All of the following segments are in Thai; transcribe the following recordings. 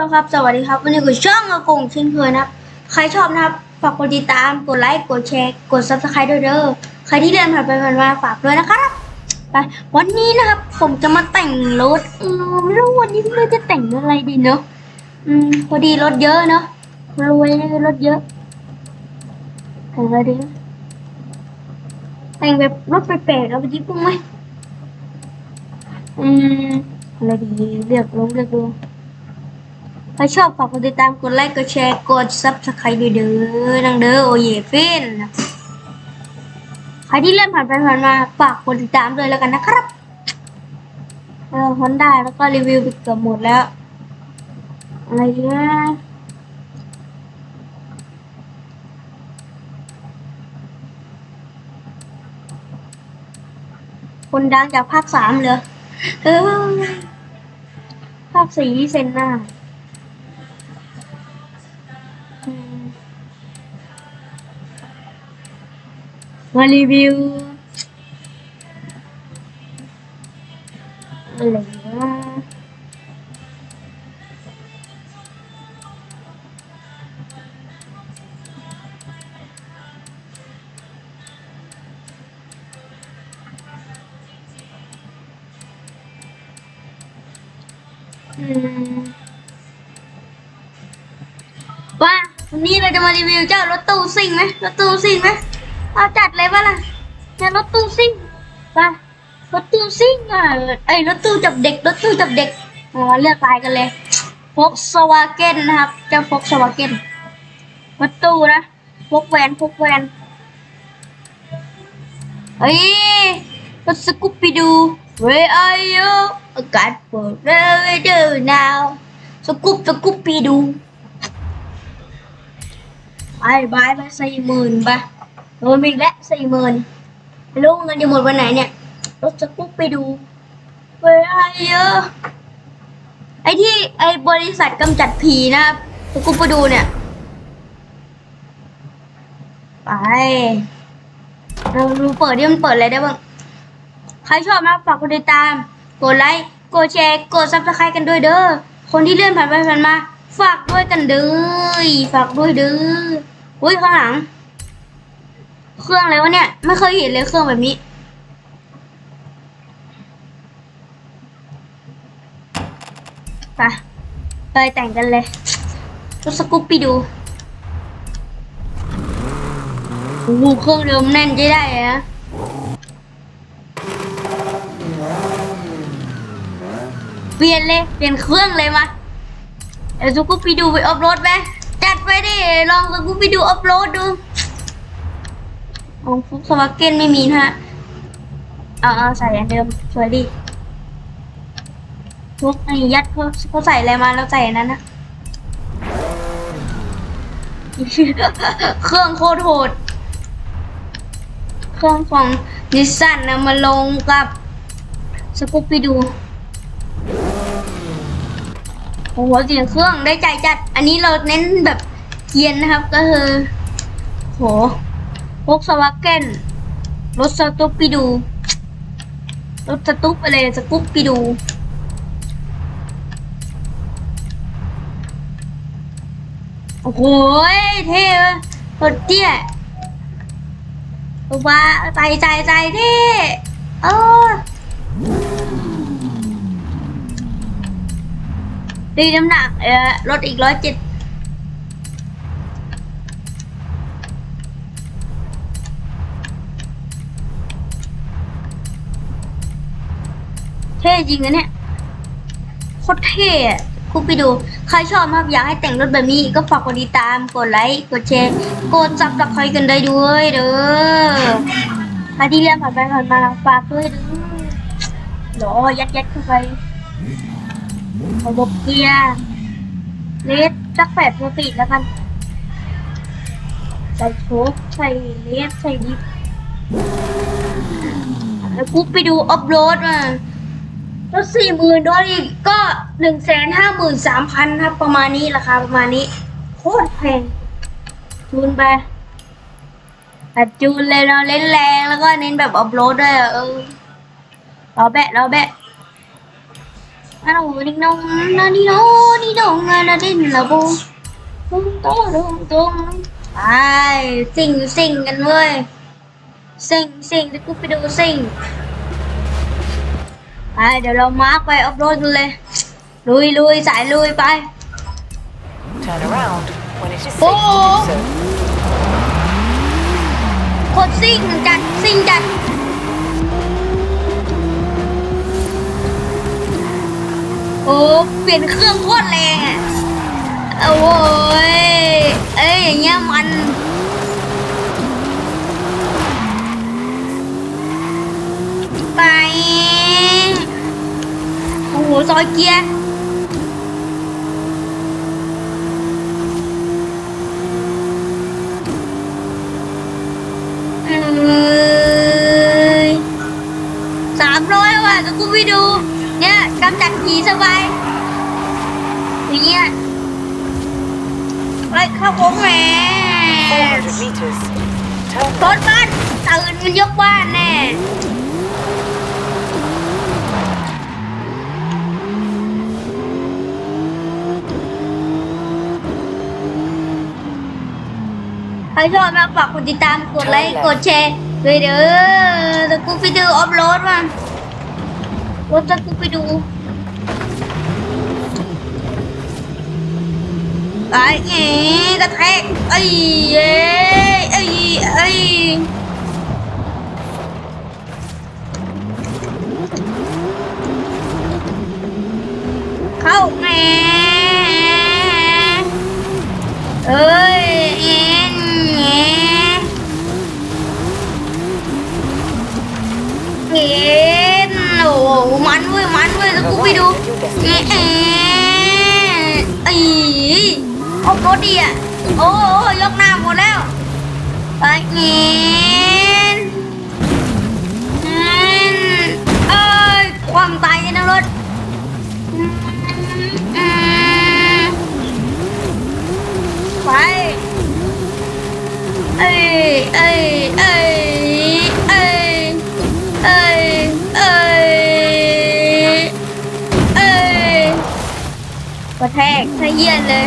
แล้วครับ สวัสดีครับ วันนี้คือช่องอากงเช่นเคยนะครับ ใครชอบนะครับ ฝากกดติดตาม กดไลค์ กดแชร์ กดซับสไครต์ด้วยเด้อ ใครที่เดินผ่านไปผ่านมาฝากด้วยนะครับ ไป วันนี้นะครับ ผมจะมาแต่งรถไม่รู้วันนี้เราจะแต่งอะไรดีเนาะ อืม พอดีรถเยอะเนาะ รวยรถเยอะ แต่งอะไรดี แต่งแบบรถแปลกๆเอาไปญี่ปุ่นไหมอืม อะไรดี เลือกลงเลือกดู ถ้าชอบฝากกดติดตามกดไลค์กดแชร์กดซับสไครต์ด้วยเด้อนังเด้อโอเยฟินใครที่เล่นผ่านไปผ่านมาฝากกดติดตามด้วยแล้วกันนะครับเออฮอนด้าแล้วก็รีวิวไปเกือบหมดแล้ว อะไรเนี่ยคนดังจากภาคสามเลยเออ ภาคสี่เซนหน้า มารีวิวอะไรวะอืมว่าวันนี้เราจะมารีวิวเจ้ารถตู้ซิ่งไหมรถตู้ซิ่งไหม เอาจัดเลยปะล่ะเนี่ยรถตู้ซิ่งไปรถตู้ซิ่งอะไอ้ยรถตู้จับเด็กรถตู้จับเด็กมาเลือกลายกันเลยฟกสวาเกนนะครับเจ้าฟกสวาเกนรถตู้นะพกแวนพกแวนเฮ้ยรถสกูปปี้ดู Where are you I got for the do now สกูปสกูปปี้ดูไปบายไปสี่หมื่นไป โดนไปอีกแล้วสี่หมื่นไม่รู้เงินจะหมดวันไหนเนี่ยรถสกุปไปดูไปอะไรเยอะ ไอที่ไอบริษัทกำจัดผีนะครับสกุปไปดูเนี่ย ไปเราดูเปิดดิมันเปิดอะไรได้บ้าง ใครชอบนะฝากกดติดตาม กดไลค์ กดแชร์ กดซับสไครต์กันด้วยเด้อ คนที่เลื่อนผ่านไปผ่านมา ฝากด้วยกันเด้อ ฝากด้วยเด้ออุ้ยข้างหลัง เครื่องอะไรวะเนี่ย ไม่เคยเห็นเลยเครื่องแบบนี้ ไปไปแต่งกันเลยรถสกูปปี้ดูโอ้โหเครื่องเดิมแน่นใช้ได้เลยนะเปลี่ยนเลย เปลี่ยนเครื่องเลยมาเดี๋ยวสกูปปี้ดูไปอัพโหลดไหมจัดไปดิ ลองสกูปปี้ดูอัพโหลดดู ของฟุกสวาเก้นไม่มีนะฮะ เอาเอาใส่อันเดิมสวยดีพวกไอ้ยัดเขาเขาใส่อะไรมาแล้วใส่นั้นนะ เครื่องโคตรโหด เครื่องของนิสสันนะมาลงกับสกูปปี้ดูโอ้โหเสียงเครื่องได้ใจจัด อันนี้เราเน้นแบบเกียนนะครับก็คือโห วกสวาเกนรถสตูปปีดู รถสตูปอะไรสกูปปีดู โอ้โหเท่เว้ยรถเตี้ยตัวบ้าใจใจใจเท่เออดีน้ำหนักเออลดอีกร้อยเจ็ด เท่จริงนะเนี่ยโคตรเท่อะคุณไปดู ใครชอบนะครับอยากให้แต่งรถแบบนี้ก็ฝากกดติดตาม กดไลค์ กดแชร์ กดซับสไครต์กันได้ด้วยเด้อใครที่เรียนผ่านไปผ่านมาฝากด้วยเด้อหรอยัดยัดเข้าไประบบเกียร์เลสสักแปดปกติแล้วกัน ใส่โชคใส่เลสใส่ดิฟแล้วกูไปดูอัพโหลดมา แล้วสี่หมื่นดอลลาร์ก็หนึ่งแสนห้าหมื่นสามพันครับ ประมาณนี้ราคาประมาณนี้ โคตรแพงจูนไปแต่จูนเลยเราเล่นแรงแล้วก็เน้นแบบอัพโหลดด้วยอะเออเราแบะเราแบะ À, đâu đi đâu, nó đi đâu, đi đâu, ละดินละบูตุ้งโตตุ้งตุ้งไปสิ่งสิ่งกันเว้ยสิ่งสิ่งจะกูไปดูสิ่ง ไปเดี๋ยวเรามาร์กไปอัพโหลดกันเลย ลุยลุยสายลุยไป Turn around when it is safe Oh. to do so. โคตรซิ่งจัดซิ่งจัดโอ้เปลี่ยนเครื่องโคตรแรงอะโอ้ยเอ้ยอย่างเงี้ยมัน ไปโอ้โหซอยเกียร์เอ้ยสามร้อยว่ะจะกูไปดู เนี่ยกำจัดผีสบายอย่างเงี้ยไล่เข้าโค้งแหม400 meters. Turn รถบ้านตื่นมันยกบ้านแน่ รชอบนะฝากกดติดตามกดไลค์กดแชร์เลยเด้อตะกูไปดูอัพโหลดมารถตะกูไปดูไอ้เอ๋กระแทกไอ้เอ้ยไอ้ไอ้เข้าแม่เอ้ยเอ็นแหเอ็นโอ้โห มันเว้ยมันเว้ยแล้วกูไปดูเอ๊ะเอ๊ะไอ้โอ้โหดีอะโอ้โหยกหน้าหมดแล้วไปเอ็นเอ็นเอ้ยความตายกันรถไปเอ้ยเอ้ยเอ้ย ระแทกทะเยียนเลย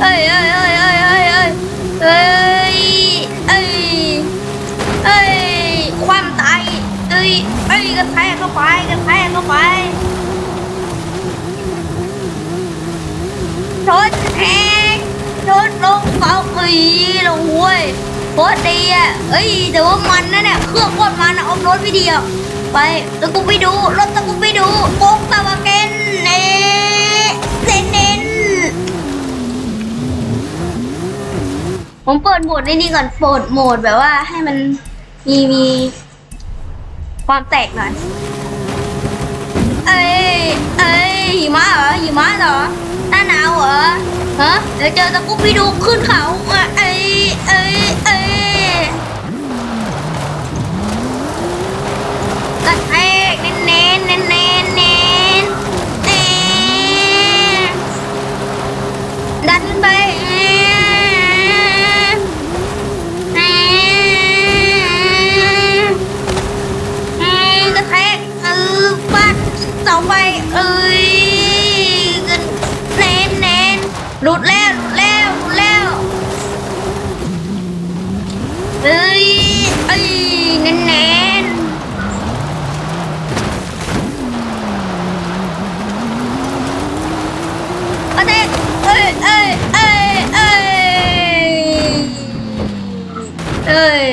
เอ้ยเอ้ยเอ้ยเอ้ยเอ้ยเอ้ยเอ้ยเอ้ยเอ้ยความตายเอ้ยเอ้ยกระแทกเข้าไปกระแทกเข้าไปชนแอกชนลงเสาเอ้ยลงห้วยโคตรดีอะเอ้ยแต่ว่ามันนะเนี่ยเครื่องโคตรมันอะออมรถวิดีโอ ไปตะกูไปดูรถตะกูไปดูโป๊กตะวาเกนเนเซนเนนผมเปิดโหมดในนี้ก่อนเปิดโหมดแบบว่าให้มันมีมีความแตกหน่อย เอ้ยเอ้ยหิมะเหรอหิมะเหรอหน้าหนาวเหรอฮะเดี๋ยวเจอตะกุบไปดูขึ้นเขาเอ้ยเอ้ยเอ้ย 来，哎。 อ้ยเอ้ยเอ้ยเอ้ย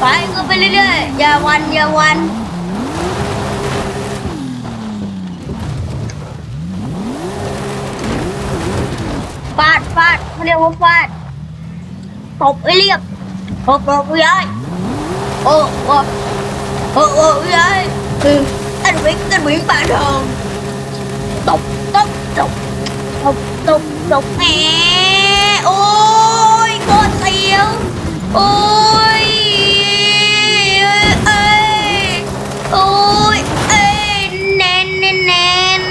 ไปก็ไปเรื่อยๆอย่าวันอย่าวันฟาดฟาดเขาเรียกว่าฟาดตบไอ้เรียบตบตบยายโอ้โอ้โอ้โอ้ยายคืออันวิ่งอันวิ่งป่าทองตบ ตบตบตบตบแหมโอ้ยโคตรเสียว โอ้ยเอ้ยโอ้ยเอ้ยเน้นเน้นเน้น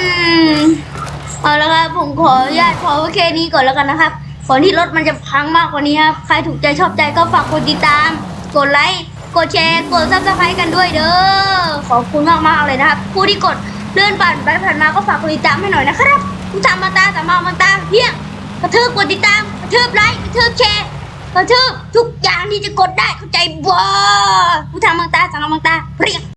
เอาละครับผมขออนุญาตพอแค่นี้ก่อนแล้วกันนะครับก่อนที่รถมันจะพังมากกว่านี้ครับ ใครถูกใจชอบใจก็ฝากกดติดตาม กดไลค์กดแชร์ กดซับสไครต์กันด้วยเด้อ ขอบคุณมากๆเลยนะครับ ผู้ที่กดเลื่อนผ่านไปผ่านมาก็ฝากกดติดตามให้หน่อยนะครับ ผู้ทำมาตาสามารถมาตาเพียงกระทืบกดติดตามกระทืบไลค์กระทืบแชร์กระทืบทุกอย่างที่จะกดได้เข้าใจบ่ผู้ทำมาตาสามารถมาตาเพียง